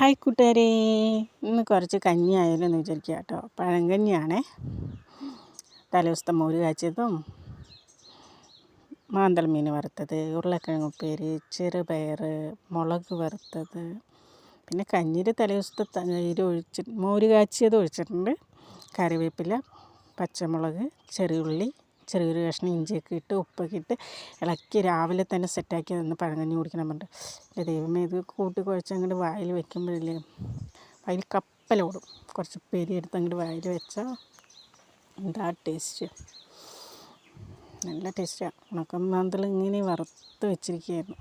Hi കൂട്ടുകാരെ. ഇന്ന് കുറച്ച് കഞ്ഞി ആയാലും എന്ന് വിചാരിക്കുക കേട്ടോ. പഴങ്കഞ്ഞിയാണേ. തലേദിവസത്തെ മോര് കാച്ചിയതും മാന്തൽ മീൻ വറുത്തത് ഉരുളക്കിഴങ്ങ് ഉപ്പേരി ചെറുപയർ മുളക് വറുത്തത്. പിന്നെ കഞ്ഞിയിൽ തലേദിവസത്തെ തൈര് ഒഴിച്ച് മോര് കാച്ചിയത് ഒഴിച്ചിട്ടുണ്ട്. കറിവേപ്പില പച്ചമുളക് ചെറിയുള്ളി ചെറിയൊരു കഷ്ണം ഇഞ്ചിയൊക്കെ ഇട്ട് ഉപ്പൊക്കെ ഇട്ട് ഇളക്കി രാവിലെ തന്നെ സെറ്റാക്കി നിന്ന് പഴങ്കഞ്ഞി കുടിക്കണം പറഞ്ഞിട്ട് എന്റെ ദൈവമേ ഇത് കൂട്ടി കുഴച്ച് അങ്ങോട്ട് വായിൽ വെക്കുമ്പോഴില്ലേ വായിൽ കപ്പലോടും കുറച്ച് പെരി എടുത്ത് അങ്ങോട്ട് വായിൽ വെച്ചാൽ എന്താ ടേസ്റ്റ് നല്ല ടേസ്റ്റാണ് ഉണക്കം മാന്തൽ ഇങ്ങനെ വറുത്ത് വെച്ചിരിക്കുകയായിരുന്നു.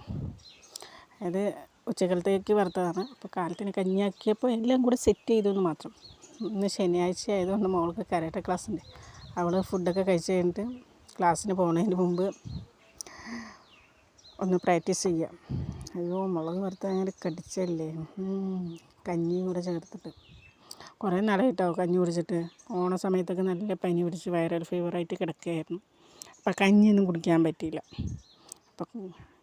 അതായത് ഉച്ചക്കലത്തേക്ക് വറുത്തതാണ്. അപ്പോൾ കാലത്തിന് കഞ്ഞിയാക്കിയപ്പോൾ എല്ലാം കൂടെ സെറ്റ് ചെയ്തു എന്ന് മാത്രം. ഇന്ന് ശനിയാഴ്ച ആയതുകൊണ്ട് മോൾക്ക് കരാട്ടെ ക്ലാസ് ഉണ്ട്. അവൾ ഫുഡൊക്കെ കഴിച്ച് കഴിഞ്ഞിട്ട് ക്ലാസ്സിന് പോകുന്നതിന് മുമ്പ് ഒന്ന് പ്രാക്ടീസ് ചെയ്യാം. അയ്യോ മുളക് വറുത്ത് അങ്ങനെ കടിച്ചല്ലേ? കഞ്ഞിയും കൂടെ ചേർത്തിട്ട്. കുറേ നാളായിട്ടോ കഞ്ഞി കുടിച്ചിട്ട്. ഓണ സമയത്തൊക്കെ നല്ല പനി പിടിച്ച് വൈറൽ ഫീവറായിട്ട് കിടക്കുകയായിരുന്നു. അപ്പം കഞ്ഞിയൊന്നും കുടിക്കാൻ പറ്റിയില്ല. അപ്പം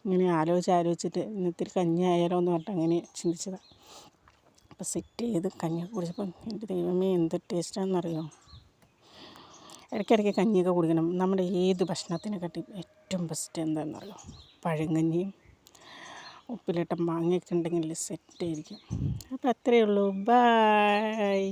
ഇങ്ങനെ ആലോചിച്ച് ആലോചിച്ചിട്ട് ഇന്നിത്തിരി കഞ്ഞി ആയാലോ എന്ന് പറഞ്ഞിട്ട് അങ്ങനെ ചിന്തിച്ചതാണ് അപ്പം സെറ്റ് ചെയ്ത് കഞ്ഞി കുടിച്ചപ്പം എന്റെ ദൈവമേ എന്ത് ടേസ്റ്റാണെന്നറിയോ? ഇടയ്ക്കിടയ്ക്ക് കഞ്ഞിയൊക്കെ കുടിക്കണം. നമ്മുടെ ഏത് ഭക്ഷണത്തിനെക്കാട്ടി ഏറ്റവും ബെസ്റ്റ് എന്താണെന്നറിയോ പഴങ്കഞ്ഞിയും ഉപ്പിലിട്ട മാങ്ങയൊക്കെ ഉണ്ടെങ്കിൽ സെറ്റായിരിക്കും അപ്പോൾ അത്രയേ ഉള്ളൂ. ബായ്